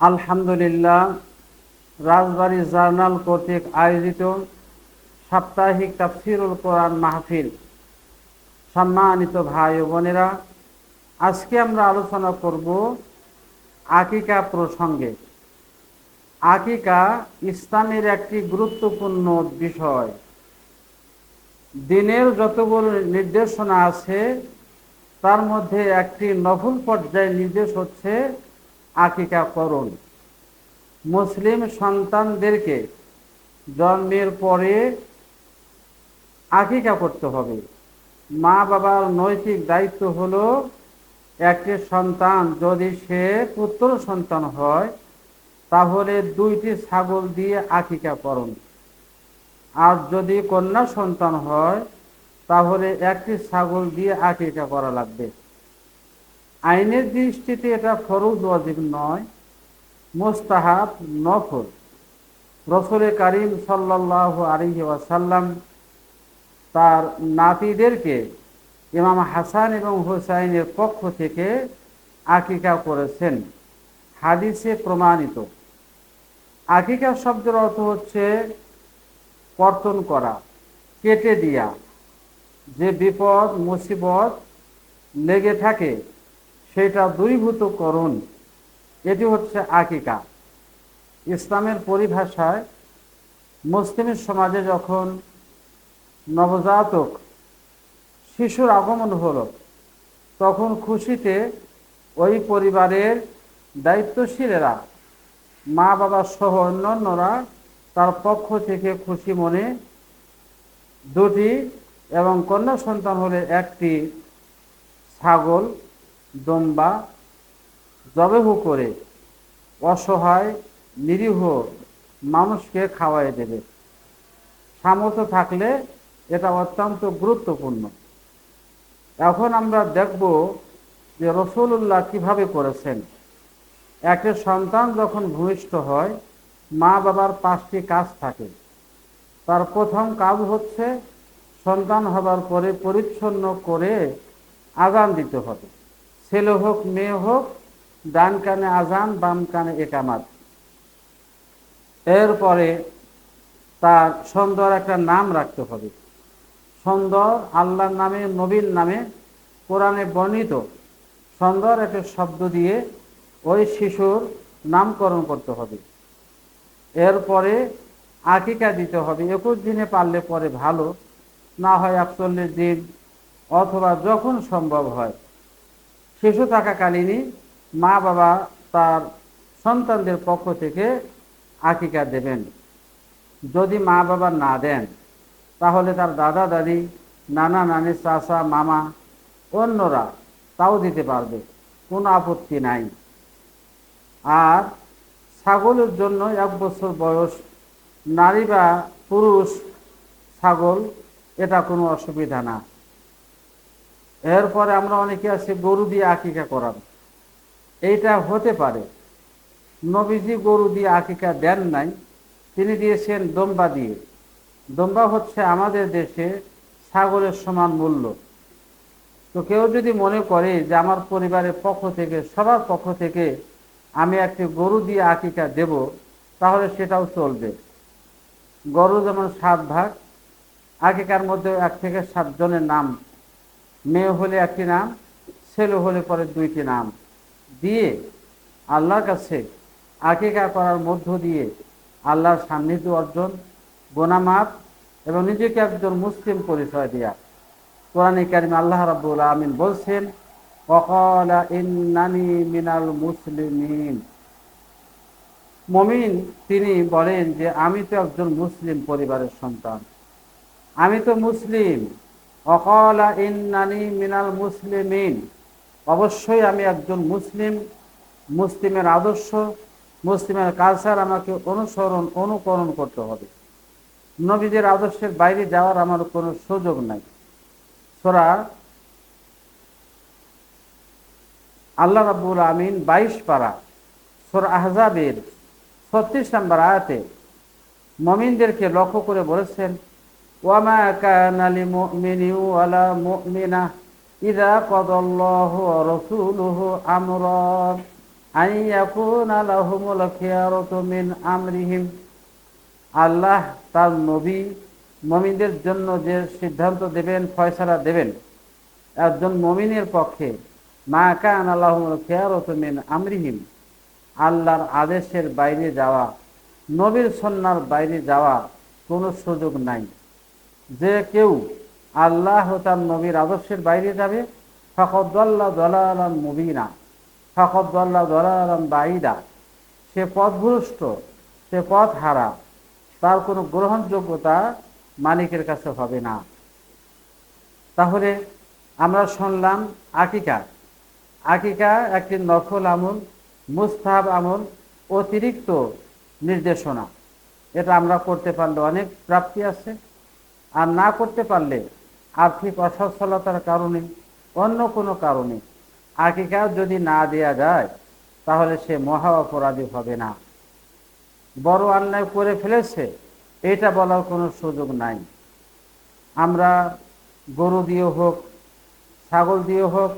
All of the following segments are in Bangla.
আলহামদুলিল্লাহ, রাজবাড়ী জার্নাল কর্তৃক আয়োজিত সাপ্তাহিক তাফসিরুল কোরআন মাহফিল। সম্মানিত ভাই ও বোনেরা, আজকে আমরা আলোচনা করব আকিকা প্রসঙ্গে। আকিকা ইসলামের একটি গুরুত্বপূর্ণ বিষয়। দিনের যতগুলো নির্দেশনা আছে, তার মধ্যে একটি নফল পর্যায়ের নির্দেশ হচ্ছে আকিকা করুন। মুসলিম সন্তানদেরকে জন্মের পরে আকিকা করতে হবে। মা বাবার নৈতিক দায়িত্ব হলো একটি সন্তান যদি সে পুত্র সন্তান হয়, তাহলে দুইটি ছাগল দিয়ে আকিকা করুন। আর যদি কন্যা সন্তান হয়, তাহলে একটি ছাগল দিয়ে আকিকা করা লাগবে। আইনের দৃষ্টিতে এটা ফরজ ওয়াজিব নয়, মোস্তাহাব নফল। রসুলে কারিম সাল্লাহ আলিহি ওয়াসাল্লাম তার নাতিদেরকে ইমাম হাসান এবং হুসাইনের পক্ষ থেকে আকিকা করেছেন। হাদিসে প্রমাণিত। আকিকা শব্দের অর্থ হচ্ছে কর্তন করা, কেটে দিয়া। যে বিপদ, মুসিবত লেগে থাকে সেটা দূরীভূত করুন এটি হচ্ছে আকিকা। ইসলামের পরিভাষায় মুসলিমের সমাজে যখন নবজাতক শিশুর আগমন হলো, তখন খুশিতে ওই পরিবারের দায়িত্বশীলেরা মা বাবা সহ অন্যান্যরা তার পক্ষ থেকে খুশি মনে দুটি এবং কন্যা সন্তান হলে একটি ছাগল দম্বা জবেহু করে অসহায়, নিরীহ মানুষকে খাওয়াই দেবে। সামর্থ্য থাকলে এটা অত্যন্ত গুরুত্বপূর্ণ। এখন আমরা দেখব যে রসুল্লাহ কীভাবে করেছেন। একটা সন্তান যখন ভূমিষ্ঠ হয়, মা বাবার পাঁচটি কাজ থাকে। তার প্রথম কাজ হচ্ছে সন্তান হবার পরে পরিচ্ছন্ন করে আগান দিতে হবে। ছেলে হোক, মেয়ে হোক, ডান কানে আজান, বাম কানে একামাত। এরপরে তার সুন্দর একটা নাম রাখতে হবে। সুন্দর আল্লাহর নামে, নবীর নামে কোরআনে বর্ণিত। সুন্দর একটা শব্দ দিয়ে ওই শিশুর নামকরণ করতে হবে। এরপরে আকিকা দিতে হবে। একুশ দিনে পারলে পরে ভালো, না হয় একচল্লিশ দিন, অথবা যখন সম্ভব হয়। শিশু থাকাকালীনই মা বাবা তার সন্তানদের পক্ষ থেকে আকিকা দেবেন। যদি মা বাবা না দেন, তাহলে তার দাদা, দাদি, নানা, নানি, চাচা, মামা, অন্যরা তাও দিতে পারবে, কোনো আপত্তি নাই। আর ছাগলের জন্য এক বছর বয়স, নারী বা পুরুষ ছাগল, এটা কোনো অসুবিধা না। এরপরে আমরা অনেকে আছি, গরু দিয়ে আকিকা করার এইটা হতে পারে। নবীজি গরু দিয়ে আকিকা দেন নাই, তিনি দিয়েছেন দম্বা দিয়ে। দম্বা হচ্ছে আমাদের দেশে ছাগলের সমান মূল্য। তো কেউ যদি মনে করে যে আমার পরিবারের পক্ষ থেকে, সবার পক্ষ থেকে আমি একটি গরু দিয়ে আকিকা দেব, তাহলে সেটাও চলবে। গরু যেমন সাত ভাগ, আকিকার মধ্যে এক থেকে সাতজনের নাম মেয়ে হলে একটি নাম, ছেলে হলে পরে দুইটি নাম। দিয়ে আল্লাহর কাছে আকিকা করার মধ্য দিয়ে আল্লাহর সান্নিধ্য অর্জন, গোনামাপ এবং নিজেকে একজন মুসলিম পরিচয় দেয়া। কোরআন কারিম আল্লাহ রাবুল আমিন বলছেন মিনাল মুসলিমিন। মমিন তিনি বলেন যে, আমি তো একজন মুসলিম পরিবারের সন্তান। আমি তো মুসলিম। অকলা ইন্নানি মিনাল মুসলিমিন। অবশ্যই আমি একজন মুসলিম, মুসলিমের আদর্শ, মুসলিমের কালচার আমাকে অনুসরণ, অনুকরণ করতে হবে। নবীদের আদর্শের বাইরে যাওয়ার আমার কোনো সুযোগ নাই। সোরা আল্লাহ রাবুল আমিন বাইশ পারা, সোরা আহজাবের ছত্রিশ নম্বর আয়াতে মমিনদেরকে লক্ষ্য করে বলেছেন ওয়ামা কানালি মুমিনি ওয়ালা মুমিনা ইদা কদাল্লাহু রাসূলুহু আমরান আইয়াকুনা লাহুমুল খিয়ারাতু মিন আমরিহিম আল্লাহ তার নবী মমিনদের জন্য যে সিদ্ধান্ত দেবেন, ফয়সালা দেবেন, একজন মমিনের পক্ষে, মা কান আল্লাহুমুল খিয়ারাতু মিন আমরিহিম, আল্লাহর আদেশের বাইরে যাওয়া, নবীর সন্ন্যার বাইরে যাওয়া কোনো সুযোগ নাই। যে কেউ আল্লাহ তার নবীর আদর্শের বাইরে যাবে ফকদ্দাল্লা দলালাম মুবিনা ফকদ্দাল্লা দলালাম বাইদা সে পথভ্রষ্ট সে পথ হারা, তার কোনো গ্রহণযোগ্যতা মালিকের কাছে হবে না। তাহলে আমরা শুনলাম আকিকা। আকিকা একটি নফল আমল, মুস্তাহাব আমল, অতিরিক্ত নির্দেশনা। এটা আমরা করতে পারলে অনেক প্রাপ্তি আছে। আর না করতে পারলে আর্থিক অসচ্ছলতার কারণে, অন্য কোনো কারণে। আকিকা যদি না দেয়া যায়, তাহলে সে মহা অপরাধী হবে না। বড় অন্যায় করে ফেলেছে, এটা বলার কোনো সুযোগ নাই। আমরা গরু দিয়ে হোক, ছাগল দিয়ে হোক,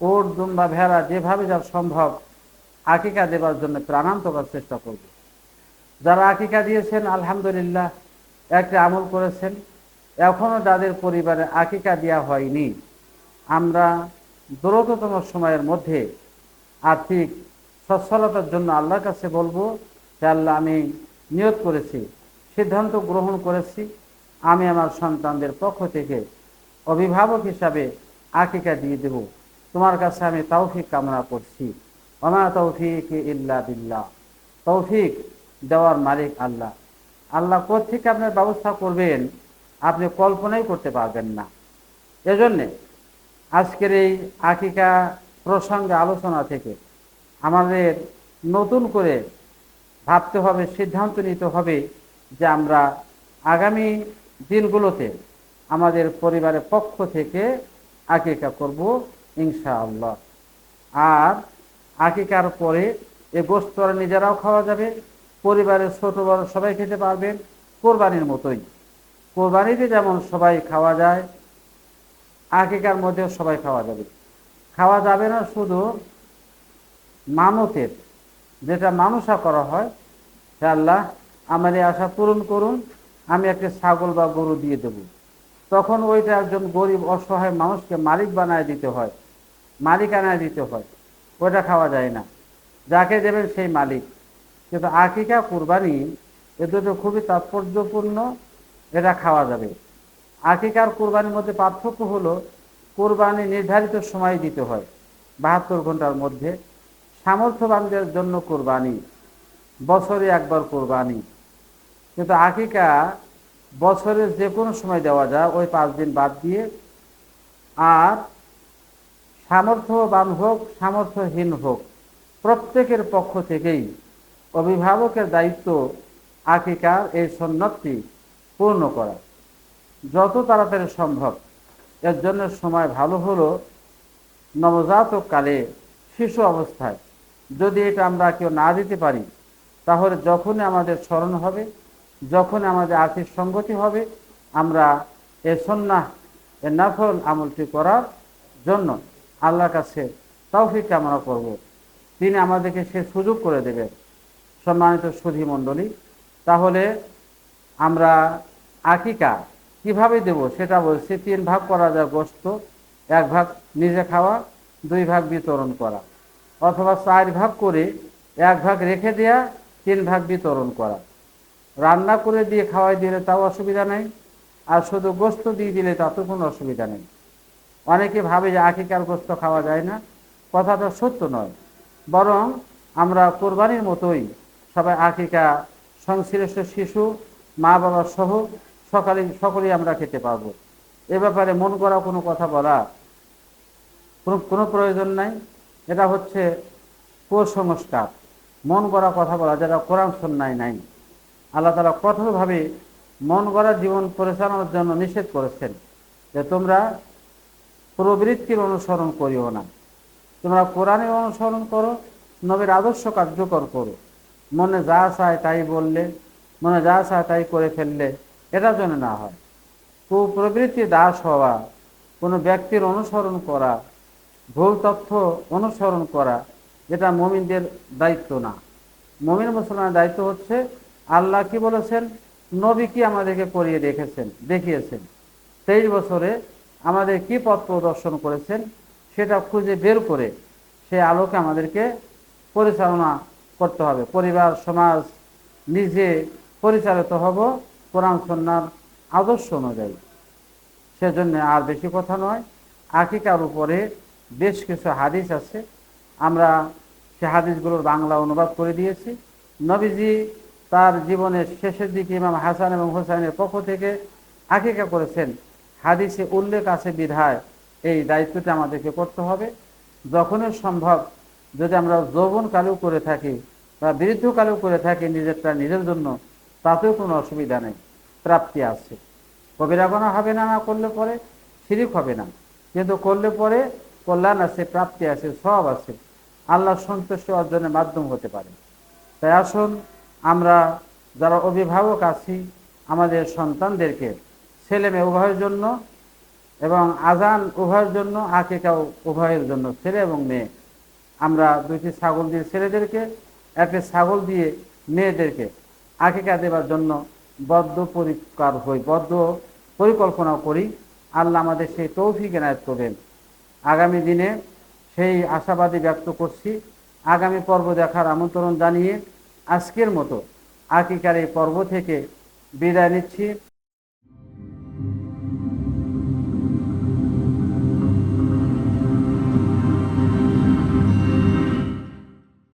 ওর দুম্বা ভেড়া যেভাবে যা সম্ভব আকিকা দেবার জন্য প্রাণান্তকর চেষ্টা করব। যারা আকিকা দিয়েছেন, আলহামদুলিল্লাহ, একটা আমল করেছেন এখনও যাদের পরিবারে আকিকা দেওয়া হয়নি। আমরা দ্রুততম সময়ের মধ্যে আর্থিক সচ্ছলতার জন্য আল্লাহর কাছে বলব যে আল্লাহ আমি নিয়োগ করেছি, সিদ্ধান্ত গ্রহণ করেছি। আমি আমার সন্তানদের পক্ষ থেকে অভিভাবক হিসাবে আকিকা দিয়ে দেব। তোমার কাছে আমি তৌফিক কামনা করছি। অমা তৌফিক ইল্লা বিল্লাহ। তৌফিক দেওয়ার মালিক আল্লাহ। আল্লাহ কোথেকে আপনার ব্যবস্থা করবেন? আপনি কল্পনাই করতে পারবেন না। এজন্যে আজকের এই আকিকা প্রসঙ্গে আলোচনা থেকে আমাদের নতুন করে ভাবতে হবে, সিদ্ধান্ত নিতে হবে যে আমরা আগামী দিনগুলোতে আমাদের পরিবারের পক্ষ থেকে আকিকা করব ইনশাআল্লাহ। আর আকিকার পরে এ গোস্তরা নিজেরাও খাওয়া যাবে, পরিবারের ছোট বড় সবাই খেতে পারবেন কোরবানির মতোই। কোরবানিতে যেমন সবাই খাওয়া যায় আকিকার মধ্যেও সবাই খাওয়া যাবে। খাওয়া যাবে না শুধু মানতের, যেটা মানুষা করা হয়, হে আল্লাহ, আমার এই আশা পূরণ করুন, আমি একটা ছাগল বা গরু দিয়ে দেব। তখন ওইটা একজন গরিব, অসহায় মানুষকে মালিক বানায় দিতে হয়, মালিক আনায় দিতে হয়, ওইটা খাওয়া যায় না। যাকে দেবেন সেই মালিক। কিন্তু আকিকা কুরবানি, এ দুটো খুবই তাৎপর্যপূর্ণ এটা খাওয়া যাবে। আকিকার কোরবানির মধ্যে পার্থক্য হলো, কোরবানি নির্ধারিত সময় দিতে হয়, বাহাত্তর ঘণ্টার মধ্যে। সামর্থ্যবানদের জন্য কোরবানি, বছরে একবার কোরবানি। কিন্তু আকিকা বছরের যে কোনো সময় দেওয়া যায়, ওই পাঁচ দিন বাদ দিয়ে। আর সামর্থ্যবান হোক, সামর্থ্যহীন হোক, প্রত্যেকের পক্ষ থেকেই অভিভাবকের দায়িত্ব আকিকার এই সন্ন্যতটি পূর্ণ করা। যত তাড়াতাড়ি সম্ভব। এর জন্য সময় ভালো হলো নবজাতক কালে শিশু অবস্থায়। যদি এটা আমরা কেউ না দিতে পারি, তাহলে যখনই আমাদের স্মরণ হবে যখন আমাদের আর্থিক সঙ্গতি হবে, আমরা এ সন্না এ নাফল আমলটি করার জন্য আল্লাহর কাছে তৌফিক কামনা করব। তিনি আমাদেরকে সে সুযোগ করে দেবেন। সম্মানিত সুধী মণ্ডলী তাহলে আমরা আকিকা, কীভাবে দেব সেটা বলছি, তিন ভাগ করা যায় গোস্ত, এক ভাগ নিজে খাওয়া, দুই ভাগ বিতরণ করা। অথবা চার ভাগ করে এক ভাগ রেখে দেয়া, তিন ভাগ বিতরণ করা। রান্না করে দিয়ে খাওয়াই দিলে তাও অসুবিধা নেই, আর শুধু গোস্ত দিয়ে দিলে তাতেও কোনো অসুবিধা নেই। অনেকে ভাবে যে আকিকার গোস্ত খাওয়া যায় না, কথাটা সত্য নয়। বরং আমরা কোরবানির মতোই সবাই আকিকা, সংশ্লিষ্ট শিশু মা বাবা সহ সকালে, সকলেই আমরা খেতে পারব। এ ব্যাপারে মন করা কোনো কথা বলা, কোনো কোনো প্রয়োজন নাই। এটা হচ্ছে কুসংস্কার মন করা কথা বলা, যেটা কোরআন সন্ন্যায় নাই। আল্লাহ তালা কঠোরভাবে মন গড়া জীবন পরিচালনার জন্য নিষেধ করেছেন যে তোমরা প্রবৃত্তির অনুসরণ করিও না। তোমরা কোরআনের অনুসরণ করো, নবীর আদর্শ কার্যকর করো। মনে যা চায় তাই বললে, মনে যা চায় তাই করে ফেললে এটা যেন না হয়। কুপ্রবৃত্তি দাস হওয়া, কোনো ব্যক্তির অনুসরণ করা, ভুল তথ্য অনুসরণ করা, এটা মমিনদের দায়িত্ব না। মমিন মুসলমানের দায়িত্ব হচ্ছে আল্লাহ কি বলেছেন? নবী কি আমাদেরকে করিয়ে দেখেছেন দেখিয়েছেন। তেইশ বছরে আমাদের কি পথ প্রদর্শন করেছেন, সেটা খুঁজে বের করে সেই আলোকে আমাদেরকে পরিচালনা করতে হবে। পরিবার, সমাজ, নিজে পরিচালিত হব। কোরআন সন্ন্যার আদর্শ অনুযায়ী। সেজন্য আর বেশি কথা নয়, আকিকার উপরে বেশ কিছু হাদিস আছে। আমরা সে হাদিসগুলোর বাংলা অনুবাদ করে দিয়েছি। নবীজি তার জীবনের শেষের দিকে ইমাম হাসান এবং হোসাইনের পক্ষ থেকে আকিকা করেছেন। হাদিসে উল্লেখ আছে বিধায় এই দায়িত্বটা আমাদেরকে করতে হবে। যখনই সম্ভব, যদি আমরা যৌবনকালেও করে থাকি বা বৃদ্ধকালেও করে থাকি নিজেরটা নিজের জন্য তাতেও কোনো অসুবিধা নেই, প্রাপ্তি আছে। কবিরা গোনা হবে না না করলে পরে শিরিক হবে না। কিন্তু করলে পরে কল্যাণ আছে, প্রাপ্তি আছে, সব আছে। আল্লাহ সন্তুষ্ট অর্জনের মাধ্যম হতে পারে। তাই আসুন, আমরা যারা অভিভাবক আছি, আমাদের সন্তানদেরকে ছেলে মেয়ে উভয়ের জন্য এবং আজান উভয়ের জন্য আকিকা উভয়ের জন্য, ছেলে এবং মেয়ে। আমরা দুইটি ছাগল দিয়ে ছেলেদেরকে, একটি ছাগল দিয়ে মেয়েদেরকে আকিকা দেবার জন্য বদ্ধ পরিকার হই, বদ্ধ পরিকল্পনা করি। আল্লাহ আমাদের সেই তৌফিক এনায়ত করবেন। আগামী দিনে সেই আশাবাদী ব্যক্ত করছি। আগামী পর্ব দেখার আমন্ত্রণ জানিয়ে আজকের মতো আকিকার এই পর্ব থেকে বিদায় নিচ্ছি।